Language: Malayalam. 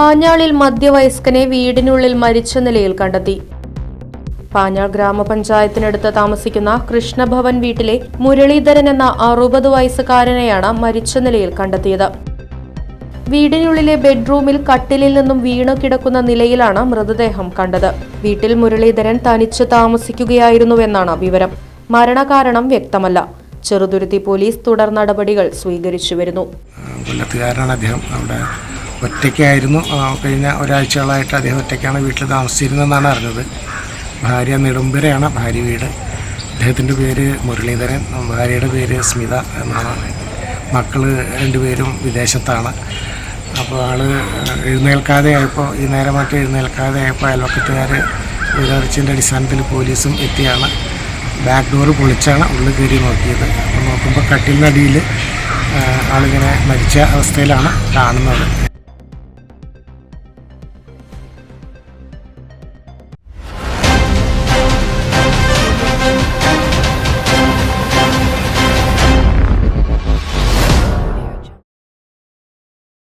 പാഞ്ഞാളിൽ മധ്യവയസ്കനെ വീടിനുള്ളിൽ മരിച്ച നിലയിൽ കണ്ടെത്തി. പാഞ്ഞാൾ ഗ്രാമപഞ്ചായത്തിനടുത്ത് താമസിക്കുന്ന കൃഷ്ണഭവൻ വീട്ടിലെ മുരളീധരൻ എന്ന അറുപത് വയസ്സുകാരനെയാണ് മരിച്ച നിലയിൽ കണ്ടെത്തിയത്. വീടിനുള്ളിലെ ബെഡ്റൂമിൽ കട്ടിലിൽ നിന്നും വീണു കിടക്കുന്ന നിലയിലാണ് മൃതദേഹം കണ്ടത്. വീട്ടിൽ മുരളീധരൻ തനിച്ച് താമസിക്കുകയായിരുന്നുവെന്നാണ് വിവരം. മരണകാരണം വ്യക്തമല്ല. ചെറുതുരുത്തി പോലീസ് തുടർ നടപടികൾ സ്വീകരിച്ചു വരുന്നു കൊല്ലത്തുകാരനാണ് അദ്ദേഹം. അവിടെ ഒറ്റയ്ക്കായിരുന്നു. കഴിഞ്ഞ ഒരാഴ്ചകളായിട്ട് അദ്ദേഹം ഒറ്റയ്ക്കാണ് വീട്ടിൽ താമസിച്ചിരുന്നതെന്നാണ് അറിഞ്ഞത്. ഭാര്യ നെടുമ്പരയാണ് ഭാര്യ വീട്. അദ്ദേഹത്തിന്റെ പേര് മുരളീധരൻ ഭാര്യയുടെ പേര് സ്മിത എന്നാണ്. മക്കൾ രണ്ടുപേരും വിദേശത്താണ്. അപ്പോൾ ആൾ എഴുന്നേൽക്കാതെ ആയപ്പോൾ ഈ നേരമായിട്ട് എഴുന്നേൽക്കാതെ ആയപ്പോൾ അയൽവക്കത്തുകാർ വിവരറിച്ചതിന്റെ അടിസ്ഥാനത്തിൽ പോലീസും എത്തിയാണ്. ബാക്ക് ഡോർ പൊളിച്ചാണ് ഉള്ളിൽ കയറി നോക്കിയത്. അപ്പോൾ നോക്കുമ്പോൾ കട്ടിലിനടിയിൽ ആളിങ്ങനെ മരിച്ച അവസ്ഥയിലാണ് കാണുന്നത്.